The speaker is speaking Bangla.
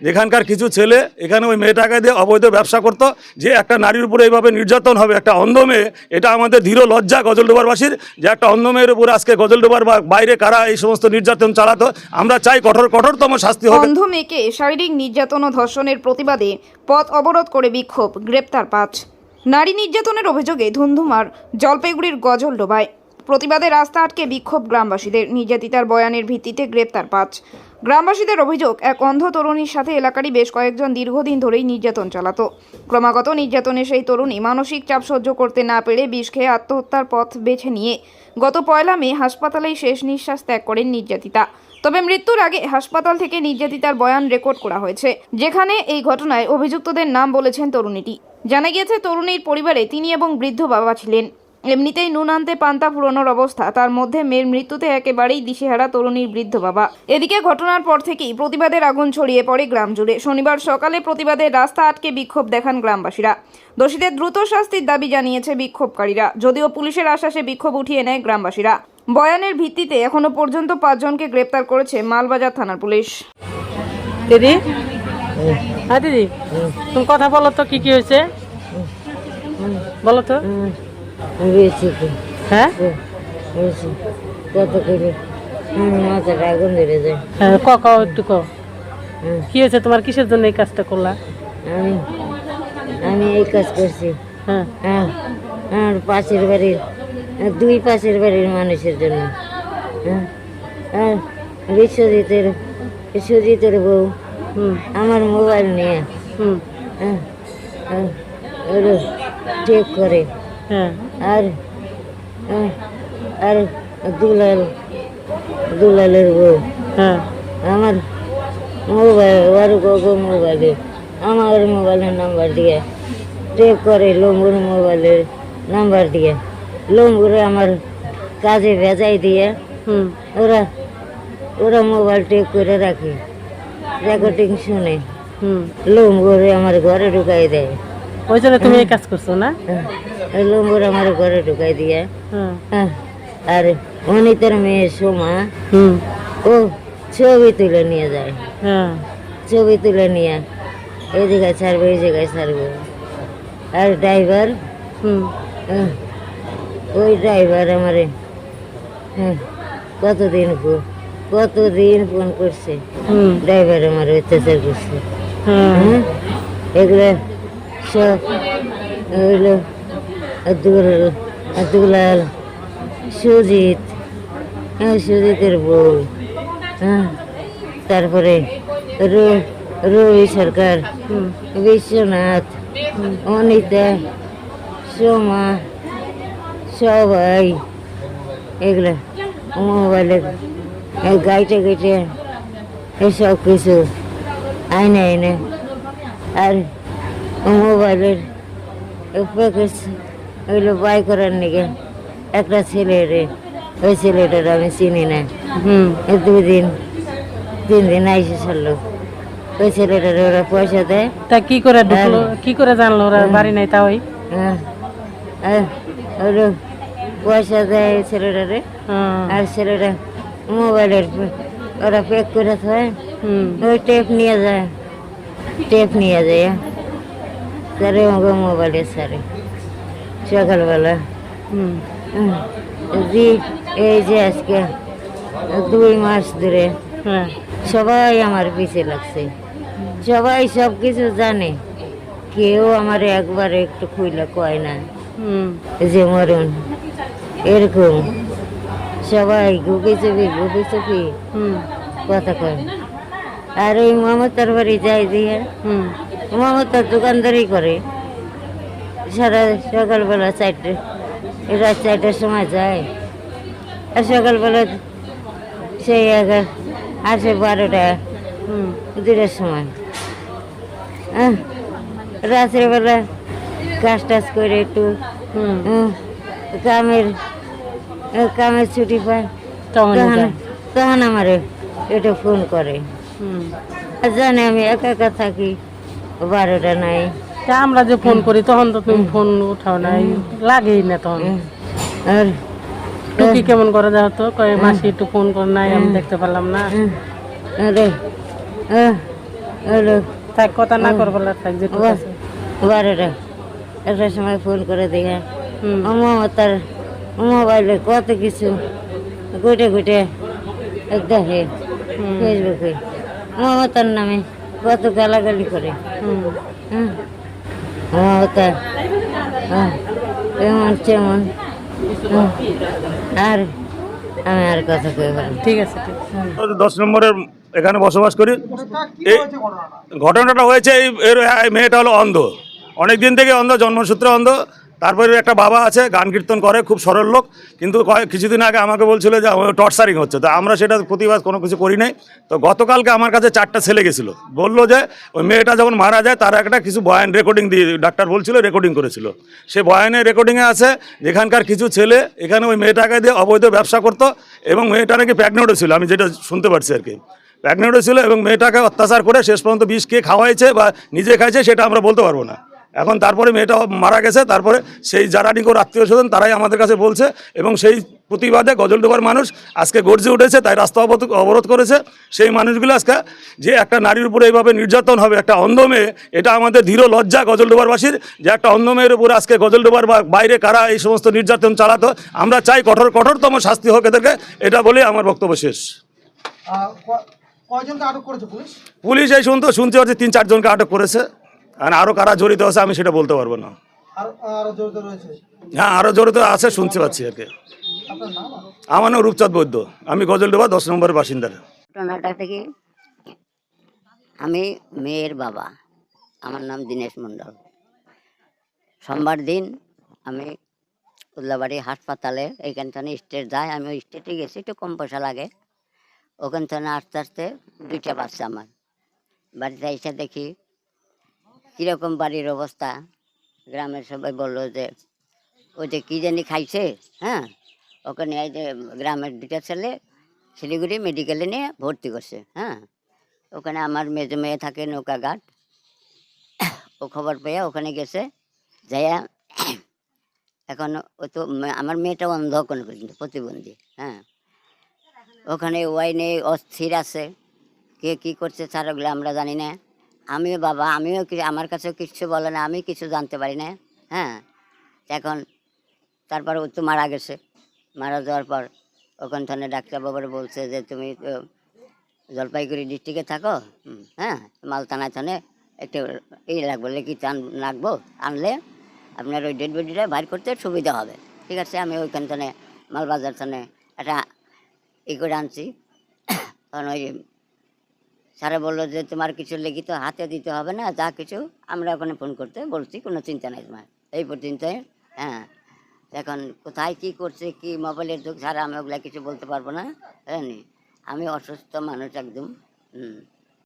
এখানকার কিছু ছেলে এখানে ওই মেয়েটাকে দিয়ে অবৈধ ব্যবসা করতো, যে একটা নারীর উপরে এইভাবে নির্যাতন হবে, একটা অন্ধ মেয়ে, এটা আমাদের ধীর লজ্জা গজলডোবারবাসীর, যে একটা অন্ধ মেয়ের উপরে আজকে গজলডোবার বাইরে কারা এই সমস্ত নির্যাতন চালাতো, আমরা চাই কঠোর, কঠোরতম শাস্তি হবে। অন্ধ মেয়েকে শারীরিক নির্যাতন ও ধর্ষণের প্রতিবাদে পথ অবরোধ করে বিক্ষোভ, গ্রেপ্তার পাঁচ। নারী নির্যাতনের অভিযোগে ধুন্ধুমার জলপাইগুড়ির গজলডোবায় প্রতিবাদে রাস্তা আটকে বিক্ষোভ গ্রামবাসীদের, নির্যাতিতার বয়ানের ভিত্তিতে গ্রেপ্তার পাঁচ। গ্রামবাসীদের অভিযোগ, এক অন্ধ তরুণীর সাথে এলাকারই বেশ কয়েকজন দীর্ঘদিন ধরেই নির্যাতন চালাতো। ক্রমাগত নির্যাতনে সেই তরুণী মানসিক চাপ সহ্য করতে না পেরে বিষ খেয়ে আত্মহত্যার পথ বেছে নিয়ে গত পয়লা মে হাসপাতালেই শেষ নিঃশ্বাস ত্যাগ করেন নির্যাতিতা। তবে মৃত্যুর আগে হাসপাতাল থেকে নির্যাতিতার বয়ান রেকর্ড করা হয়েছে, যেখানে এই ঘটনায় অভিযুক্তদের নাম বলেছেন তরুণীটি। জানা গিয়েছে, তরুণীর পরিবারে তিনি এবং বৃদ্ধ বাবা ছিলেন। এমনিতেই নুন আনতে পান্তা ফুরোনোর অবস্থা। তার মধ্যে মেয়ের মৃত্যুতে একেবারেই দিশেহারা তরুণীর বৃদ্ধ বাবা। এদিকে ঘটনার পর থেকেই প্রতিবাদের আগুন ছড়িয়ে পড়ে গ্রাম জুড়ে। শনিবার সকালে প্রতিবাদের রাস্তা আটকে বিক্ষোভ দেখান গ্রামবাসীরা। দোষীদের দ্রুত শাস্তির দাবি জানিয়েছে বিক্ষোভকারীরা। যদিও পুলিশের আশ্বাসে বিক্ষোভ উঠিয়ে নেয় গ্রামবাসীরা। বয়ানের ভিত্তিতে এখনও পর্যন্ত পাঁচজনকে গ্রেপ্তার করেছে মালবাজার থানার পুলিশ। দিদি? হ্যাঁ দিদি? তুমি কথা বলো তো কি কি হয়েছে? বলো তো। হ্যাঁ? হয়েছে কত করে? মাথাটা আগুন ধরে যায়। হ্যাঁ ক ক একটু ক। হয়েছে তোমার? কিসের জন্য এই কাজটা করলা? আমি আমি এই কাজ করছি। হ্যাঁ। হ্যাঁ আমার পাশের বাড়ির দুই পাশের বাড়ির মানুষের জন্য। হ্যাঁ আর বিশ্বজিতের সুজিতের বউ। আমার মোবাইল নিয়ে। হুম। হ্যাঁ হ্যাঁ, ওরা করে। হ্যাঁ আর আর দুলাল দুলালের বউ। হ্যাঁ। আমার মোবাইল ওর গোগো মোবাইলে আমার মোবাইলের নাম্বার দিয়ে টেপ করে লম্বুর মোবাইলের নাম্বার দিয়ে লম্বুরে আমার কাজে ভেজাই দিয়ে হুম। ওরা ওরা মোবাইল টেপ করে রাখে। রেকর্ডিং শুনে। হুম। লম্বুরে আমার ঘরে ঢুকাই দেয়। ওই জন্য তুমি এই কাজ করছ না? হ্যাঁ, লম্বুর আমার ঘরে ঢুকাই দিয়ে। হ্যাঁ। হ্যাঁ, আর অনিতের মেয়ে সোমা হুম। ও ছবি তুলে নিয়ে যায়। হ্যাঁ। ছবি তুলে নিয়ে এই জায়গায় ছাড়বে এই জায়গায় ছাড়বে। আর ড্রাইভার? ওই ড্রাইভার আমারে হ্যাঁ, কতদিন কতদিন ফোন করছে? ড্রাইভার আমার অত্যাচার করছে। হ্যাঁ। হ্যাঁ এগুলো সব হইল দুলাল সুজিত হ্যাঁ সুজিতের বউ হ্যাঁ? তারপরে র- রবি সরকার বিশ্বনাথ অনিতা সোমা সবাই এগুলো মোবাইলে গাইটে গাইটে এসব কিছু আইনে আইনে আর মোবাইলের প্যাকেজ ওইগুলো বাই করার নিকে একটা ছেলে রে ওই ছেলেটার আমি চিনি না। হুম। দুই দিন তিন দিন আইসে ছাড়লো। ওই ছেলেটার ওরা পয়সা দেয়। তা কি করে ঢুকলো? কি করে জানলো ওরা বাড়ি নাই তা ওই? হ্যাঁ, ওরা পয়সা দেয় ছেলেটারে। হ্যাঁ। আর ছেলেটা মোবাইলের ওরা প্যাক করে থাকে ওই টেপ নিয়ে যায়। টেপ নিয়ে যায়। স্যারে আমাকে মোবাইলে স্যারে। সকালবেলা। হুম হুম, জি এই যে আজকে দুই মাস ধরে হ্যাঁ। সবাই আমার পিছে লাগছে। সবাই সব কিছু জানে। কেউ আমার একবার একটু খুইলে কয় না। হুম। যে মরণ এরকম। সবাই গুপি চুপি গুপি চুপি হুম। কথা কয়। আর ওই মমতার বাড়ি যাই দিয়ে মমতার দোকানদারি করে। সারা সকালবেলা চারটে রাত চারটের সময় যায়। আর সকালবেলা সেই এগার আসে বারোটা দুটার সময়। আহ, রাতের বেলা কাজ টাজ করে একটু কামের কামের ছুটি পায়। তখন তখন আমার এটা ফোন করে। আর জানে আমি একা একা থাকি। বারোটা নাই। তা আমরা যে ফোন করি তখন তো তুমি ফোন উঠাও নাই। লাগেই না তখন। আর টুকি কেমন করে দেওয়া তো কয় মাসি একটু ফোন করে নাই আমি দেখতে পারলাম না। আরে থাক কথা না করব থাক বা- বারোটা। একটার সময় ফোন করে দেখে। হুম। মমতার মোবাইলে কত কিছু গুটে গুটে দেখে ফেসবুকে। মমতার নামে কত গালাগালি করে। হুম হ্যাঁ মমতা হ্যাঁ, এমন তেমন। হ্যাঁ, আর আমি আর কথা কই ঠিক আছে ঠিক আছে। দশ নম্বরের এখানে বসবাস করি। এই ঘটনাটা হয়েছে এই এর এই মেয়েটা হলো অন্ধ। অনেক দিন থেকে অন্ধ জন্মসূত্রে অন্ধ। তারপরে একটা বাবা আছে, গান কীর্তন করে, খুব সরল লোক। কিন্তু কিছুদিন আগে আমাকে বলছিল যে টর্চারিং হচ্ছে। তো আমরা সেটা প্রতিবাদ কোনো কিছু করি নাই। তো গতকালকে আমার কাছে চারটা ছেলে গেছিল। বলল যে, ওই মেয়েটা যখন মারা যায়, তার একটা কিছু বয়ান রেকর্ডিং দিয়ে ডাক্তার বলছিল, রেকর্ডিং করেছিল। সে বয়ানে, রেকর্ডিংয়ে আছে যেখানকার কিছু ছেলে, এখানে ওই মেয়েটাকে দিয়ে অবৈধ ব্যবসা করতো এবং মেয়েটা নাকি প্রেগনেন্টও ছিল। আমি যেটা শুনতে পারছি আর কি। প্রেগনেন্টও ছিল এবং মেয়েটাকে অত্যাচার করে শেষ পর্যন্ত বিষ কে খাওয়াইছে বা নিজে খাইছে, সেটা আমরা বলতে পারব না। এখন তারপরে মেয়েটা মারা গেছে তারপরে সেই যারা নিকোর আত্মীয় স্বজন তারাই আমাদের কাছে বলছে এবং সেই প্রতিবাদে গজলডোবার মানুষ আজকে গর্জে উঠেছে তাই রাস্তা অবরোধ অবরোধ করেছে। সেই মানুষগুলো আজকে যে একটা নারীর উপরে এইভাবে নির্যাতন হবে একটা অন্ধ মেয়ে এটা আমাদের ধীর লজ্জা গজলডোবারবাসীর যে একটা অন্ধ মেয়ের উপরে আজকে গজলডোবার বা বাইরে কারা এই সমস্ত নির্যাতন চালাতো আমরা চাই কঠোর কঠোরতম শাস্তি হোক এদেরকে এটা বলে আমার বক্তব্য শেষ। আহ, কয়জনকে আটক করেছে পুলিশ? পুলিশ এই শুনতে শুনতে হচ্ছে তিন চারজনকে আটক করেছে। আর আরও কারা জড়িত আছে আমি সেটা বলতে পারব না। আর আরও জড়িত হ্যাঁ আরও জড়িত আছে শুনতে পাচ্ছি আর কি আমার নাম রূপচাঁদ বৈদ্য। আমি গজলডোবা দশ নম্বরের বাসিন্দা ঘটনাটা থেকে আমি মেয়ের বাবা। আমার নাম দীনেশ মণ্ডল। সোমবার দিন আমি উল্লাবাড়ি হাসপাতালে এইখান থেকে স্টেট যায় আমি ওই স্টেটে গেছি একটু কম পয়সা লাগে। ওখান থেকে আস্তে আস্তে দুইটা বাচ্চা আমার। বাড়িতে এসে দেখি কীরকম বাড়ির অবস্থা? গ্রামের সবাই বলল যে ওই যে কী জানি খাইছে হ্যাঁ? ওখানে এই যে গ্রামের দুটা ছেলে, শিলিগুড়ি মেডিকেলে নিয়ে ভর্তি করছে হ্যাঁ? ওখানে আমার মেজো মেয়ে থাকে নৌকাঘাট ও খবর পেয়ে ওখানে গেছে, যাইয়া এখন ও তো আমার মেয়েটা অন্ধ কোনো পর্যন্ত, প্রতিবন্ধী হ্যাঁ? ওখানে ওয়াইনে অস্থির আছে, কে কি করছে স্যার আমরা জানি না। আমিও বাবা, আমিও আমার কাছেও কিছু বলে না, আমি কিছু জানতে পারি না হ্যাঁ? এখন তারপর ও তো মারা গেছে। মারা যাওয়ার পর ওখান থেকে ডাক্তারবাবুরা বলছে যে তুমি জলপাইগুড়ি ডিস্ট্রিক্টে থাকো হ্যাঁ? মালতানা থানে একটু এই লাগবো, লেকি টান লাগবো, আনলে আপনার ওই ডেড বডিটা বাইর করতে সুবিধা হবে। ঠিক আছে, আমি ওইখান থেকে মালবাজার থানে একটা ই করে আনছি। তখন ওই স্যারে বলল যে তোমার কিছু লিখিত হাতে দিতে হবে না, যা কিছু আমরা ওখানে ফোন করতে বলছি, কোনো চিন্তা নাই তোমার। এই পর্যন্ত হ্যাঁ। এখন কোথায় কি করছে, কি মোবাইলের যুগ ছাড়া আমি ওগুলা কিছু বলতে পারব না হ্যাঁ আমি অসুস্থ মানুষ একদম, হুম।